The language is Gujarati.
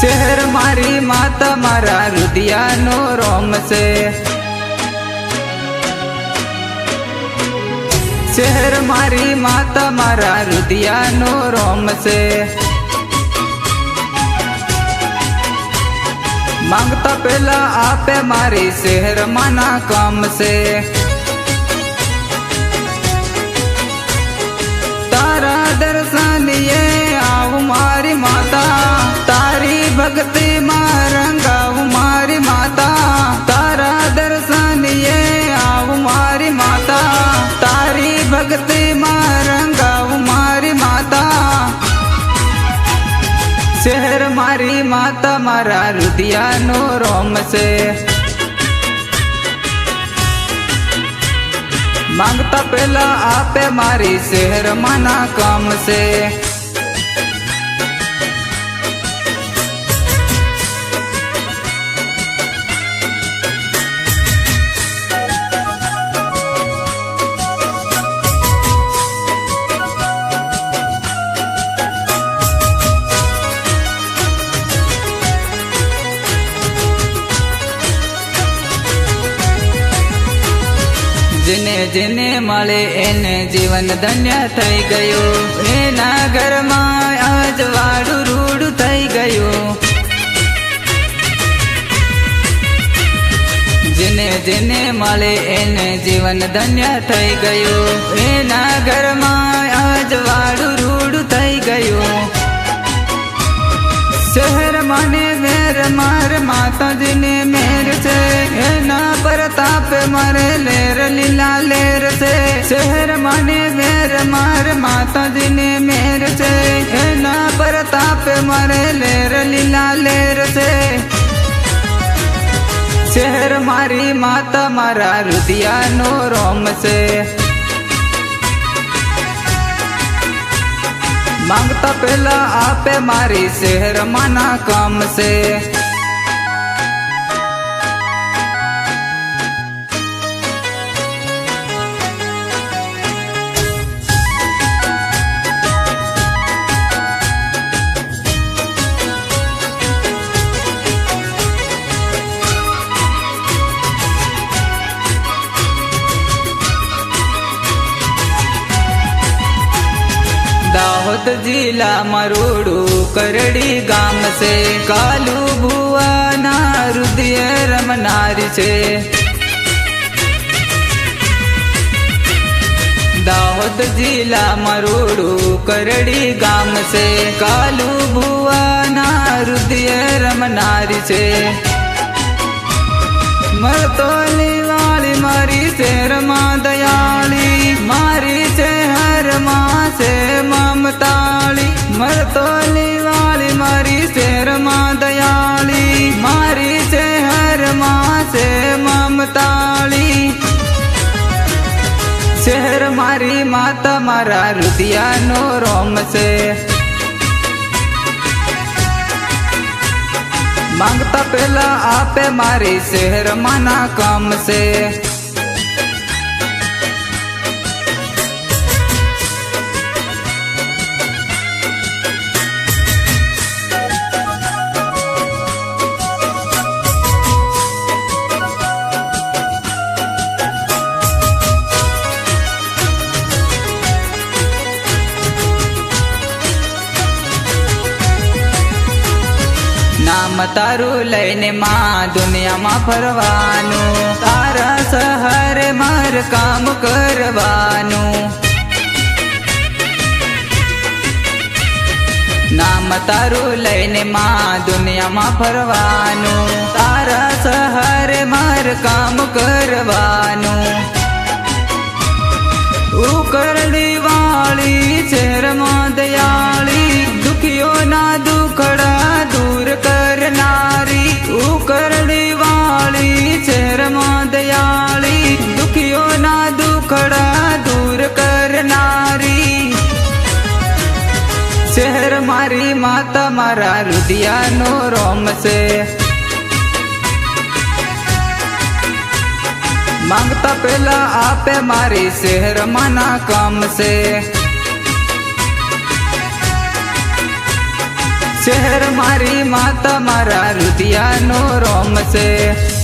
શહેર મારી માતા, મારા રુદિયાનો રોમ છે. શહેર મારી માતા, મારા રુદિયાનો રોમ છે. માંગતા પેલા આપે મારી શહેર માના કામ છે. ભક્તિ માં રંગાવ મારી માતા. શહેર મારી માતા, મારા રુદિયાનો રોમ છે. માંગતા પેલા આપે મારી શહેર માના કામ છે. જેને જેને મળે એને જીવન ધન્ય થઈ ગયું. એના ઘરમાં આજ વાડું રૂડું થઈ ગયું. જેને જેને મળે એને જીવન ધન્ય થઈ ગયું. એના ઘરમાં આજ વાડું રૂડું થઈ ગયું. શહેર માને મેર માર માતાજીને મેર એના પ્રતાપ મારે લેર લીલા લેર છે. શહેર મને વેર, માર માતાજીને મેર છે. એના તાપે મારે લેર લીલા લેર છે. શહેર મારી માતા મારા રુદિયાનો રોમ છે. માંગતા પેલા આપે મારી શહેર માના કામ છે. દાહોદ જિલ્લા મરોડું કરડી ગામ છે. કાલુ ભુવાના રુદિય રમનાર છે. દાહોદ જિલ્લા મરોડું કરડી ગામ છે. કાલુ ભુવાના રુદિય રમનાર છે. મરતોલી વાળી મારી શેરમાં દયાળી. મારી છે હરમાં છે મમતાળી મરતોલી વાળી મારી શેરમાં દયાળી. મારી શહેરમાં હરમાં છે મમતાળી શહેર મારી માતા મારા રુદિયાનો રોમ છે. માંગતા પેલા આપે મારી શહેર માના કામ છે. નામ તારું લઈને માં દુનિયામાં ફરવાનું. તારા સહારે માર કામ કરવાનું. નામ તારું લઈને માં દુનિયામાં ફરવાનું. તારા સહારે માર કામ કરવાનું. ઉકરડી વાળી શહેરમાં દયાળી, દુખીઓના દુખડા મારી માતા મારા રુદિયાનો રોમ છે. માંગતા પેલા આપે મારી શહેર માના કામ છે. શહેર મારી માતા મારા રુદિયાનો રોમ છે.